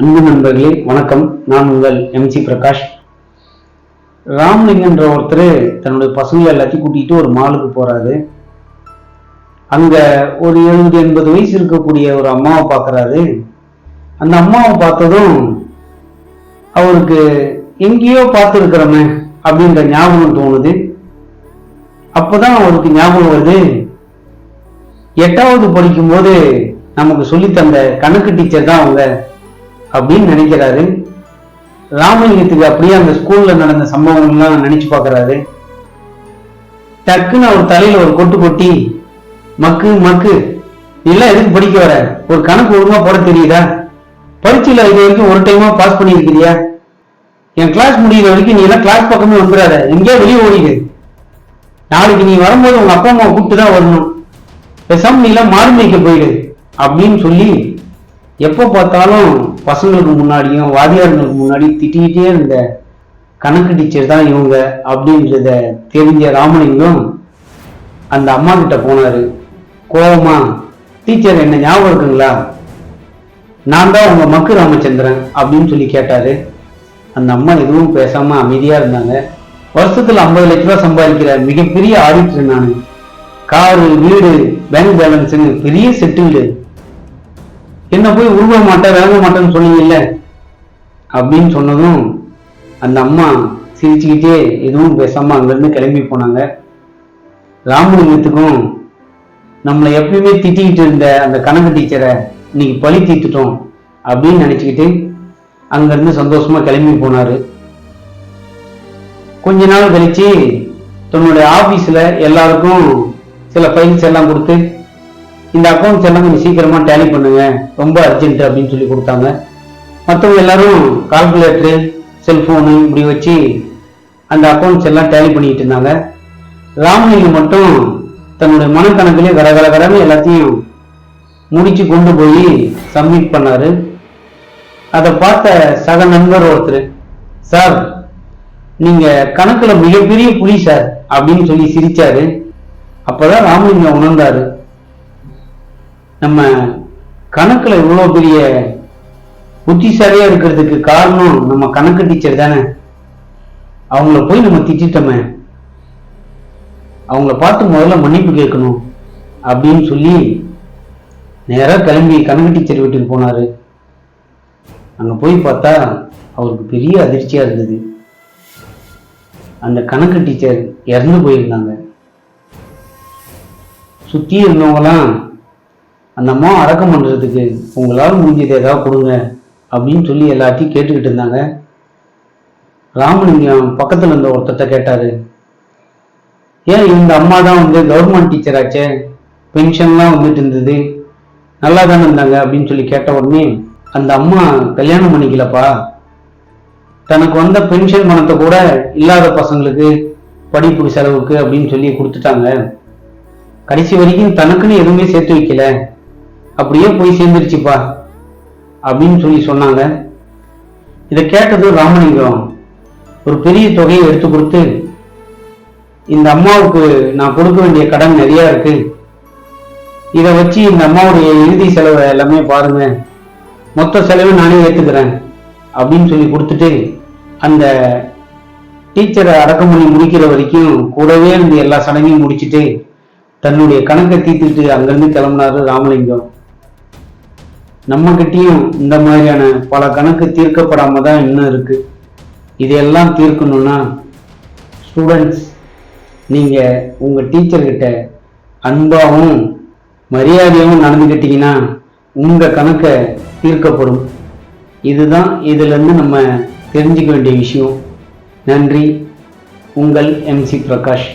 அன்பு நண்பர்களே வணக்கம். நான் உங்கள் எம்ஜி பிரகாஷ். ராமலிங்கன்ற ஒருத்தர் தன்னுடைய பசங்களை எல்லாத்தையும் கூட்டிகிட்டு ஒரு மாலுக்கு போகிறாரு அங்கே ஒரு எழுபது எண்பது வயசு இருக்கக்கூடிய ஒரு அம்மாவை பார்க்குறாரு அந்த அம்மாவை பார்த்ததும் அவருக்கு எங்கேயோ பார்த்துருக்கிறோமே அப்படின்ற ஞாபகம் தோணுது. அப்போதான் அவருக்கு ஞாபகம் வருது எட்டாவது படிக்கும்போது நமக்கு சொல்லி தந்த கணக்கு டீச்சர் தான் அவங்க. அப்படின்னு நினைக்கிறாரு. ராமலிங்கத்துக்கு அப்படியே அந்த ஸ்கூல்ல நடந்த சம்பவங்கள்லாம் நினைச்சு பார்க்கறாரு. டக்குன்னு அவர் தலையில ஒரு கொட்டு கொட்டி மக்கு மக்கு எல்லாம் எதுக்கு படிக்க வர? ஒரு கணக்கு ஒழுங்கா போட தெரியுதா? பரீட்சையில இது வரைக்கும் ஒரு டைமா பாஸ் பண்ணியிருக்கிறியா? என் கிளாஸ் முடியிற வரைக்கும் நீ எல்லாம் கிளாஸ் பக்கமே வந்துடாத எங்கேயோ வெளியே ஓடிடு. நாளைக்கு நீ வரும்போது உங்க அப்பா அம்மா கூப்பிட்டு தான் வரணும். பேசாம நீ எல்லாம் மாறு மேய்க்க போயிடு அப்படின்னு சொல்லி எப்போ பார்த்தாலும் பசங்களுக்கு முன்னாடியும் வாதியார்களுக்கு முன்னாடி திட்டிக்கிட்டே இருந்த கணக்கு டீச்சர் தான் இவங்க அப்படின்றத தெரிஞ்ச ராமலிங்கம் அந்த அம்மா கிட்ட போனாரு. கோபமா டீச்சர் என்ன ஞாபகம் இருக்குங்களா? நான் தான் உங்க மக்கு ராமச்சந்திரன் அப்படின்னு சொல்லி கேட்டாரு. அந்த அம்மா எதுவும் பேசாம அமைதியா இருந்தாங்க. வருஷத்துல ஐம்பது லட்ச ரூபாய் சம்பாதிக்கிற மிகப்பெரிய ஆடிட்டர் நான். காரு வீடு பேங்க் பேலன்ஸ்னு பெரிய செட்டில்டு என்ன போய் உருவ மாட்டேன் விளங்க மாட்டேன்னு சொன்னீங்கல்ல? அப்படின்னு சொன்னதும் அந்த அம்மா சிரிச்சுக்கிட்டே எதுவும் பேசாம அங்கிருந்து கிளம்பி போனாங்க. ராமலிங்கத்துக்கும் நம்மளை எப்பயுமே திட்டிக்கிட்டு இருந்த அந்த கணக்கு டீச்சரை இன்னைக்கு பழி தீர்த்துட்டோம் அப்படின்னு நினைச்சுக்கிட்டு அங்கிருந்து சந்தோஷமா கிளம்பி போனாரு. கொஞ்ச நாள் கழிச்சு தன்னுடைய ஆபீஸ்ல எல்லாருக்கும் சில ஃபைல்ஸ் எல்லாம் கொடுத்து இந்த அக்கௌண்ட் எல்லாம் கொஞ்சம் சீக்கிரமாக டேலி பண்ணுங்க. ரொம்ப அர்ஜென்ட் அப்படின்னு சொல்லி கொடுத்தாங்க. மற்றவங்க எல்லாரும் கால்குலேட்டரு செல்ஃபோனு இப்படி வச்சு அந்த அக்கௌண்ட்ஸ் எல்லாம் டேலி பண்ணிக்கிட்டு இருந்தாங்க. ராமலிங்கம் மட்டும் தன்னுடைய மனக்கணக்கிலே கர கர கடன்னு எல்லாத்தையும் முடிச்சு கொண்டு போய் சப்மிட் பண்ணார். அதை பார்த்த சக நண்பர் ஒருத்தர் சார் நீங்கள் கணக்கில் மிகப்பெரிய புலி சார் அப்படின்னு சொல்லி சிரிச்சாரு. அப்பதான் ராமலிங்கம் உணர்ந்தாரு. நம்ம கணக்குல இவ்வளவு பெரிய புத்திசாலியா இருக்கிறதுக்கு காரணம் நம்ம கணக்கு டீச்சர் தானே? அவங்கள போய் நம்ம திட்டமே அவங்கள பார்த்து முதல்ல மன்னிப்பு கேட்கணும் அப்படின்னு சொல்லி நேரா கிளம்பி கணக்கு டீச்சர் வீட்டுக்கு போனாரு. அங்க போய் பார்த்தா அவருக்கு பெரிய அதிர்ச்சியா இருந்தது. அந்த கணக்கு டீச்சர் இறந்து போயிருந்தாங்க. சுத்தி இருந்தவங்களாம் அந்த அம்மா அடக்கம் பண்ணுறதுக்கு உங்களால் முடிஞ்சது ஏதாவது கொடுங்க அப்படின்னு சொல்லி எல்லாத்தையும் கேட்டுக்கிட்டு இருந்தாங்க. ராமலிங்கம் பக்கத்தில் இருந்த ஒருத்தட்ட கேட்டாரு. ஏன் இந்த அம்மா தான் வந்து கவர்மெண்ட் டீச்சர் ஆச்சே? பென்ஷன்லாம் வந்துட்டு இருந்தது. நல்லா தானே இருந்தாங்க அப்படின்னு சொல்லி கேட்ட உடனே அந்த அம்மா கல்யாணம் பண்ணிக்கலப்பா. தனக்கு வந்த பென்ஷன் பணத்தை கூட இல்லாத பசங்களுக்கு படிப்பு செலவுக்கு அப்படின்னு சொல்லி கொடுத்துட்டாங்க. கடைசி வரைக்கும் தனக்குன்னு எதுவுமே சேர்த்து வைக்கல. அப்படியே போய் சேர்ந்துருச்சுப்பா அப்படின்னு சொல்லி சொன்னாங்க. இதை கேட்டது ராமலிங்கம் ஒரு பெரிய தொகையை எடுத்து கொடுத்து இந்த அம்மாவுக்கு நான் கொடுக்க வேண்டிய கடன் நிறையா இருக்கு. இதை வச்சு இந்த அம்மாவுடைய இறுதி செலவை எல்லாமே பாருங்க. மொத்த செலவை நானே ஏற்றுக்கிறேன் அப்படின்னு சொல்லி கொடுத்துட்டு அந்த டீச்சரை அடக்கம் பண்ணி முடிக்கிற வரைக்கும் கூடவே இருந்து எல்லா சடங்கையும் முடிச்சிட்டு தன்னுடைய கணக்கை தீர்த்துட்டு அங்கேருந்து கிளம்புனாரு ராமலிங்கம். நம்ம கிட்டயும் இந்த மாதிரியான பல கணக்கு தீர்க்கப்படாம தான் இன்னும் இருக்கு. இதையெல்லாம் தீர்க்கணும்னா ஸ்டூடெண்ட்ஸ் நீங்க உங்க டீச்சர்கிட்ட அன்பாகவும் மரியாதையாகவும் நடந்துக்கிட்டீங்கன்னா உங்க கணக்கை தீர்க்கப்படும். இதுதான் இதுலேருந்து நம்ம தெரிஞ்சுக்க வேண்டிய விஷயம். நன்றி. உங்கள் எம்சி பிரகாஷ்.